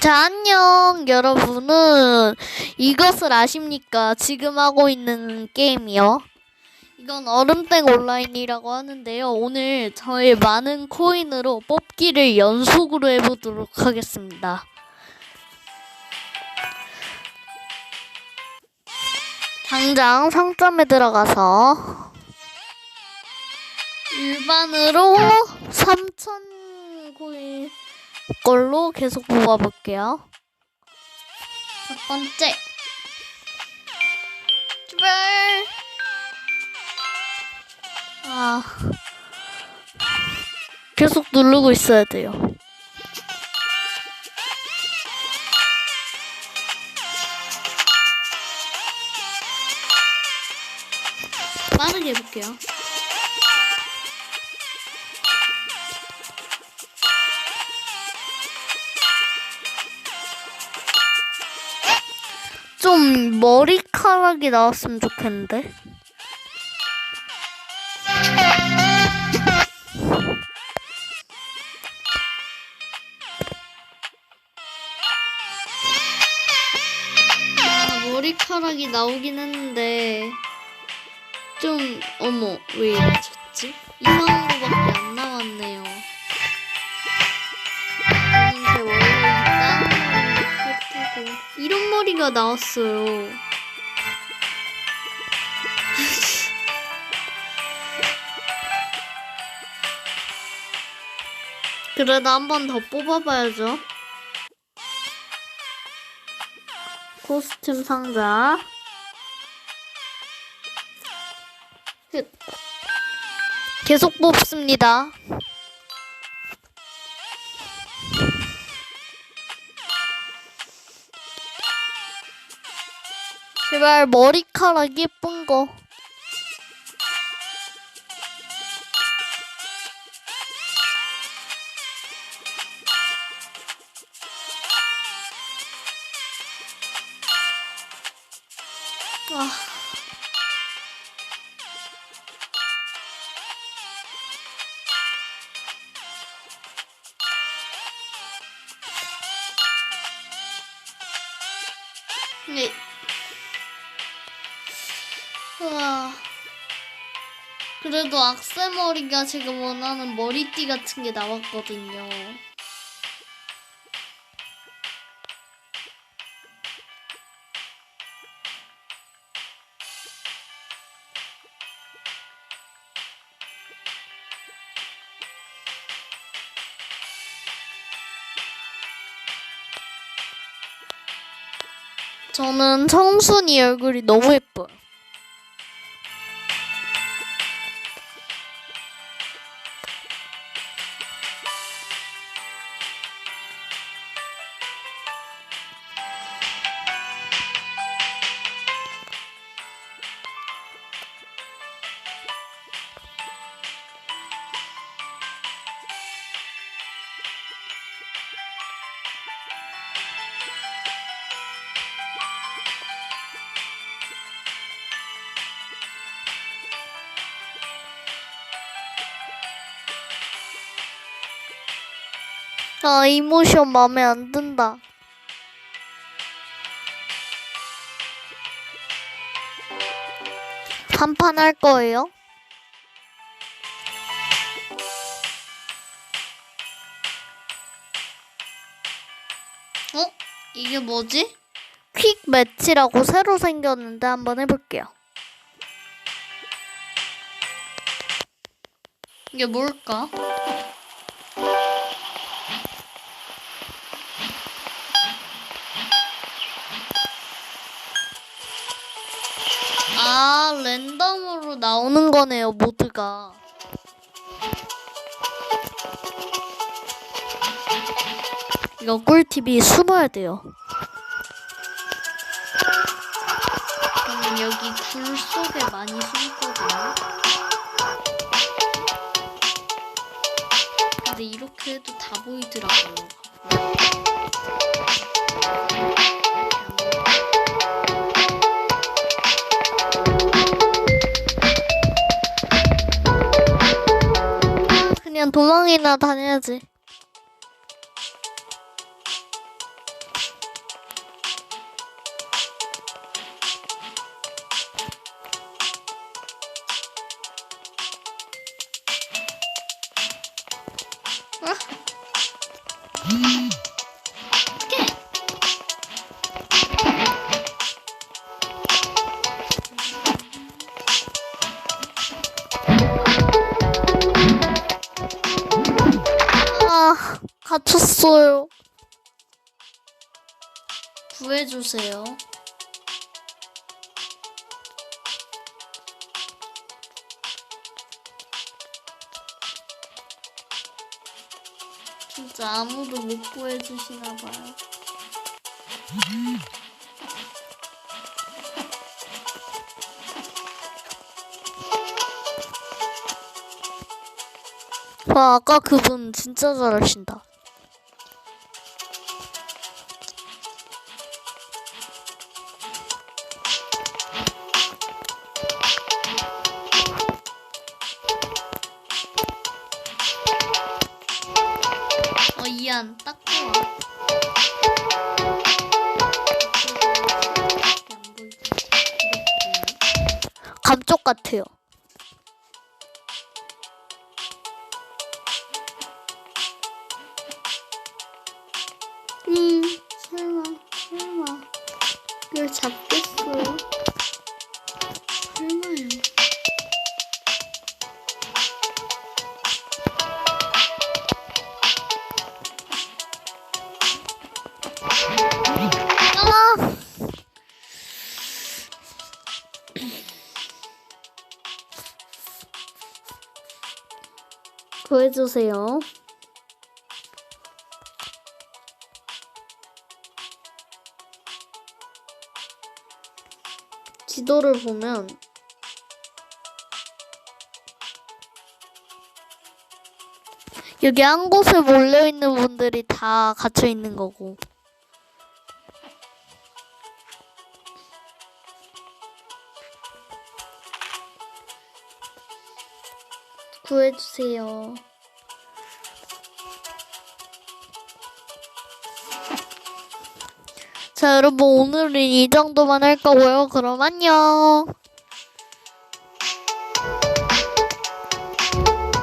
자, 안녕, 여러분은 이것을 아십니까? 지금 하고 있는 게임이요. 이건 얼음땡 온라인이라고 하는데요. 오늘 저의 많은 코인으로 뽑기를 연속으로 해보도록 하겠습니다. 당장 상점에 들어가서 일반으로 3,000 코인 걸로 계속 뽑아볼게요. 첫 번째. 출발! 아. 계속 누르고 있어야 돼요. 빠르게 해볼게요. 좀 머리카락이 나왔으면 좋겠는데. 아, 머리카락이 나오긴 했는데 좀 어머 왜 이러졌지? 이상한 머리가 나왔어요. 그래도 한 번 더 뽑아봐야죠. 코스튬 상자. 끝. 계속 뽑습니다. 제발 머리카락 예쁜 거. 아. 네. 우와. 그래도 악세머리가 제가 원하는 머리띠 같은 게 나왔거든요. 저는 청순이 얼굴이 너무 예뻐요. 아, 이모션 마음에 안 든다. 한판 할 거예요? 어? 이게 뭐지? 퀵 매치라고 새로 생겼는데 한번 해볼게요. 이게 뭘까? 아, 랜덤으로 나오는 거네요, 모드가. 이거 꿀팁이 숨어야 돼요. 저는 여기 굴 속에 많이 숨거든요. 근데 이렇게 해도 다 보이더라고요. 그냥 도망이나 다녀야지. 갇혔어요. 구해주세요. 진짜 아무도 못 구해주시나 봐요. 와, 아까 그분 진짜 잘하신다. 어, 이안, 딱 좋아. 감쪽 같아요. 음, 구해주세요. 지도를 보면 여기 한 곳에 몰려 있는 분들이 다 갇혀 있는 거고. 구해주세요. 자, 여러분, 오늘은 이 정도만 할 거고요. 그럼 안녕.